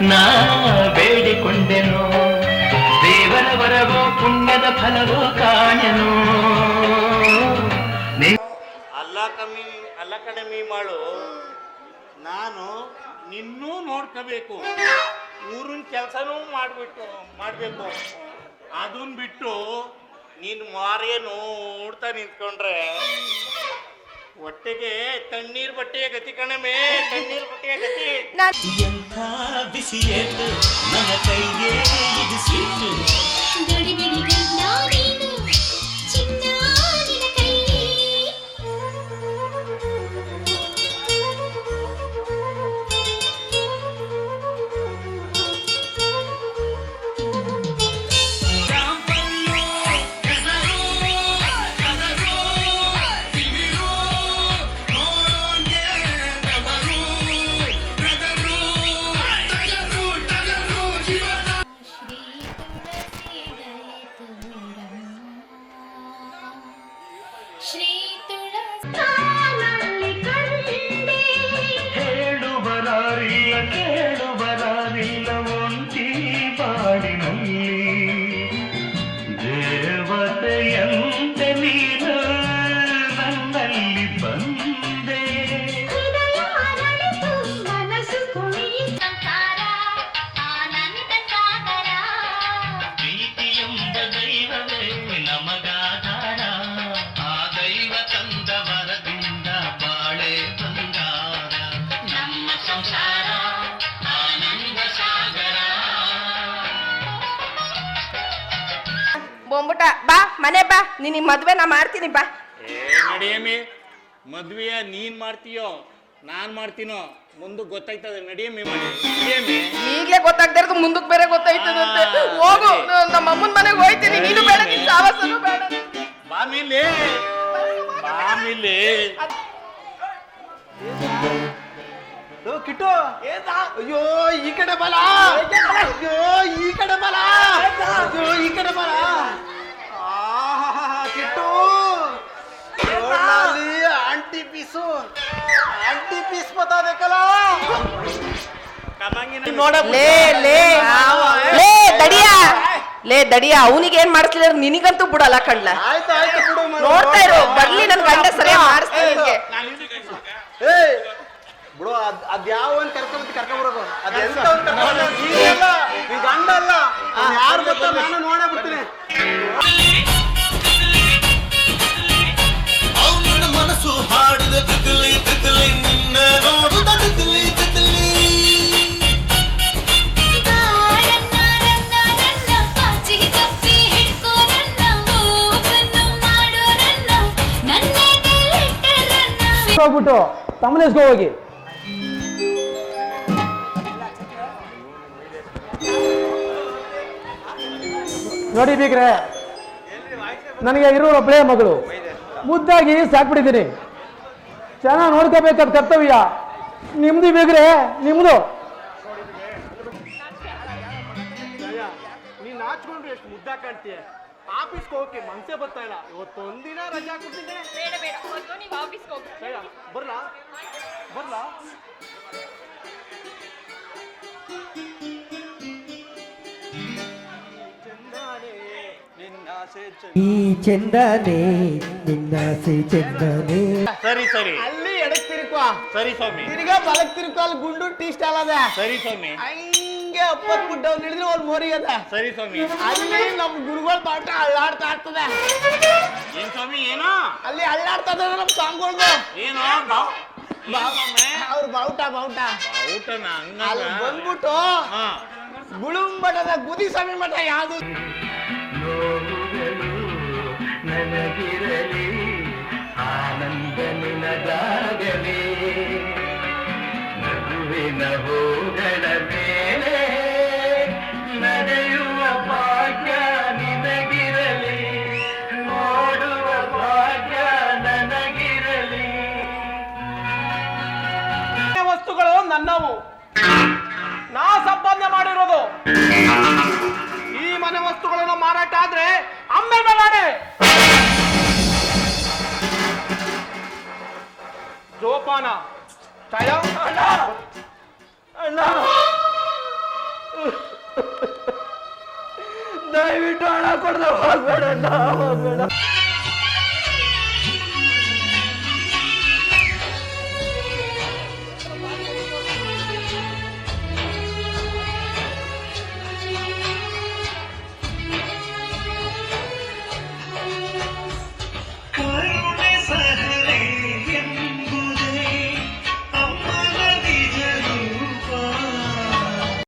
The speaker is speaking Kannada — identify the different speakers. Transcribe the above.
Speaker 1: ನಾ ಬೇಡಿಕೊಂಡೆನು. ದೇವರ ವರವೋ ಪುಣ್ಯದ ಫಲವೋ ಕಾಣೆನು.
Speaker 2: ಅಲ್ಲ ಕಮ್ಮಿ, ಅಲ್ಲ ಕಡಿಮೆ ಮಾಡು. ನಾನು ನಿನ್ನೂ ನೋಡ್ಕೋಬೇಕು. ಊರಿನ ಕೆಲಸನೂ ಮಾಡ್ಬಿಟ್ಟು, ಮಾಡಬೇಕು. ಅದನ್ನ ಬಿಟ್ಟು ನೀನು ಮಾರೇ ನೋಡ್ತಾ ನಿಂತ್ಕೊಂಡ್ರೆ ಹೊಟ್ಟೆಗೆ ತಣ್ಣೀರ್ ಬಟ್ಟೆಯ ಗತಿ ಕಣಮೆ ತಣ್ಣೀರ್ ಬಟ್ಟೆಯ ಗತಿ.
Speaker 1: ಎಂಥ ಬಿಸಿಯೇತು ನನ್ನ ಕೈಗೆ ಇದು ಸೀಟು
Speaker 3: ಗಡಿ
Speaker 1: mm-hmm.
Speaker 4: ಬೊಂಬುಟ ಬಾ ಮನೆ ಬಾ ನಿನ್ ಮದ್ವೆ ನಾ ಮಾಡ್ತೀನಿ ಬಾ.
Speaker 2: ಏ ನಡಿಯಮ್ಮಿ ಮದ್ವೆಯ ನೀನ್ ಮಾಡ್ತೀಯೋ ನಾನ್ ಮಾಡ್ತೀನೋ ಮುಂದಕ್ಕೆ ಗೊತ್ತಾಯ್ತದೆ. ನಡಿಯಮ್ಮಿ ಮನೆ. ನಡಿಯಮ್ಮಿ
Speaker 4: ಈಗ್ಲೇ ಗೊತ್ತಾಗ್ತಾ ಇರೋದು ಮುಂದಕ್ಕೆ ಬೇರೆ ಗೊತ್ತಾಯ್ತದಂತೆ ಹೋಗು ನಮ್ಮ ಅಮ್ಮನ ಮನೆಗೆ ಹೋಯ್ತೀನಿ. ನೀನು ಬೇಡ ನಿನ್ ಸಾವಾಸನೂ ಬೇಡ.
Speaker 2: ಬಾ ಮಿಲ್ಲಿ ಬಾ ಮೇಲೆ
Speaker 5: ಕಿಟ್ಟು. ಅಯ್ಯೋ ಈ ಕಡೆ ಬಲ. ಅಯ್ಯೋ ಈ ಕಡೆ ಬಲ. ಅಯ್ಯೋ ಈ ಕಡೆ ಬಲ. ಪೀಸು ಆಂಟಿ ಪೀಸ್
Speaker 2: ಕಮಂಗಿನ
Speaker 4: ಲೇ ಲೇ. ಲೇ ದಡಿಯ. ಲೇ ದಡಿಯ ಅವನಿಗೆ ಏನ್ ಮಾಡಿಸ್ಲಿಲ್ಲ ನಿನಗಂತೂ ಬಿಡಲ್ಲ ಕಣ್ಲ.
Speaker 5: ಆಯ್ತು ಆಯ್ತು ಬಿಡು ಮರೆ.
Speaker 4: ನೋಡ್ತಾ ಇರು ಬರ್ಲಿ ನನ್ ಗಂಡ ಸರಿಯಾಗಿ ಮಾಡಿಸ್ತೀನಿ ನಿನ್ಗೆ.
Speaker 5: ಏಯ್ ಬಿಡು ಅದ್ ಅದ್ ಯಾವ ಒಂದ್ ಕರ್ಕೊಂಡ್ ಕರ್ಕೊಂಡ್ ಬರೋದು? ಅದ್ ಎಂತ ಒಂದ್ ಕರ್ಕೊಂಡ್ ಬರೋದು? ನೀನಲ್ಲ ನೀನ್ ಗಂಡ ಅಲ್ಲ. ಯಾರು ಗೊತ್ತಾ? ನಾನು ನೋಡೇ ಬಿಡ್ತೀನಿ.
Speaker 6: ಹೋಗ್ಬಿಟ್ಟು ತಮ್ಮನೇಸ್ಕೊ ಹೋಗಿ. ನೋಡಿ ಬೀಗ್ರೆ, ನನಗೆ ಇರೋ ಒಬ್ಬಳೇ ಮಗಳು. ಮುದ್ದಾಗಿ ಸಾಕ್ಬಿಟ್ಟಿದ್ದೀನಿ. ಚೆನ್ನಾಗಿ ನೋಡ್ಕೋಬೇಕಾದ ಕರ್ತವ್ಯ. ನಿಮ್ದು ಬೀಗ್ರೆ, ನಿಮ್ದು.
Speaker 5: ನೀನ್ ನಾಚ್ಕೊಂಡ್ರೆ ಎಷ್ಟು ಮುದ್ದ ಕಾಣ್ತೀಯ? ಆಫೀಸ್ಗೆ ಹೋಗಕ್ಕೆ ಮನಸ್ಸೆ ಬರ್ತಾ ಇಲ್ಲ. ಇವತ್ತು ಒಂದಿನ ರಜಾ ಕೊಡ್ತಿದ್ದೆ
Speaker 4: ಬೇಡ ಬೇಡ. ಮೊದಲು ನೀವು ಆಫೀಸ್ಗೆ ಹೋಗಿ
Speaker 5: ಬೇಡ ಬರ್ಲಾ? ಬರ್ಲಾ?
Speaker 7: ಈ ಚಂದನೆ ನಿನ್ನಾಸೆ ಚಂದನೆ.
Speaker 2: ಸರಿ ಸರಿ.
Speaker 5: ಅಲ್ಲಿ ಎಡಕ್ ತಿರುಕುವ
Speaker 2: ಸರಿ ಸ್ವಾಮಿ.
Speaker 5: ತಿರ್ಗಾ ಬಲಕ್ ತಿರುಕುವ ಅಲ್ಲಿ ಗುಂಡು ಟೀ ಸ್ಟಾಲ್ ಅದ.
Speaker 2: ಸರಿ ಸ್ವಾಮಿ.
Speaker 5: ಹಂಗೆ ಅಪ್ಪ ಗುಡ್ಡ ಅವ್ನು ಹಿಡಿದ್ರೆ ಅವ್ರ ಮೋರಿ ಅದ.
Speaker 2: ಸರಿ ಸ್ವಾಮಿ.
Speaker 5: ಅಲ್ಲಿ ನಮ್ ಗುರುಗಳ ಪಾಠ ಅಳ್ಳಾಡ್ತಾ ಇರ್ತದೆ.
Speaker 2: ಏನ್ ಸ್ವಾಮಿ ಏನೋ?
Speaker 5: ಅಲ್ಲಿ ಅಳ್ಳಾಡ್ತಾ ಇರ್ತದೆ ನಮ್ ಸ್ವಾಮಿಗಳ್ದು.
Speaker 2: ಏನೋ ಬಾವ್?
Speaker 5: ಅವ್ರ ಬಾವುಟ ಬಾವುಟ. ಅಲ್ಲಿ ಬಂದ್ಬಿಟ್ಟು
Speaker 2: ಹಾ.
Speaker 5: ಗುಳುಂಬಟದ ಗುದಿ ಸ್ವಾಮಿ ಮಠ ಯಾವುದು?
Speaker 1: ನನಗಿರಲಿ ಆನಂದ ನಿನಗಾಗಲಿ. ನಗುವಿನ ಹೂಗಳ
Speaker 6: ನನ್ನವು. ನಾ ಸಂಪಾದನೆ ಮಾಡಿರೋದು. ಈ ಮನೆ ವಸ್ತುಗಳನ್ನು ಮಾರಾಟ ಆದ್ರೆ ಅಮ್ಮೆ ಮೇಲೆ ಜೋಪಾನ ದಯವಿಟ್ಟು
Speaker 1: ಹಣ ಕೊಡದ ಹೋಗ್ಬೇಡ ಹೋಗ್ಬೇಡ.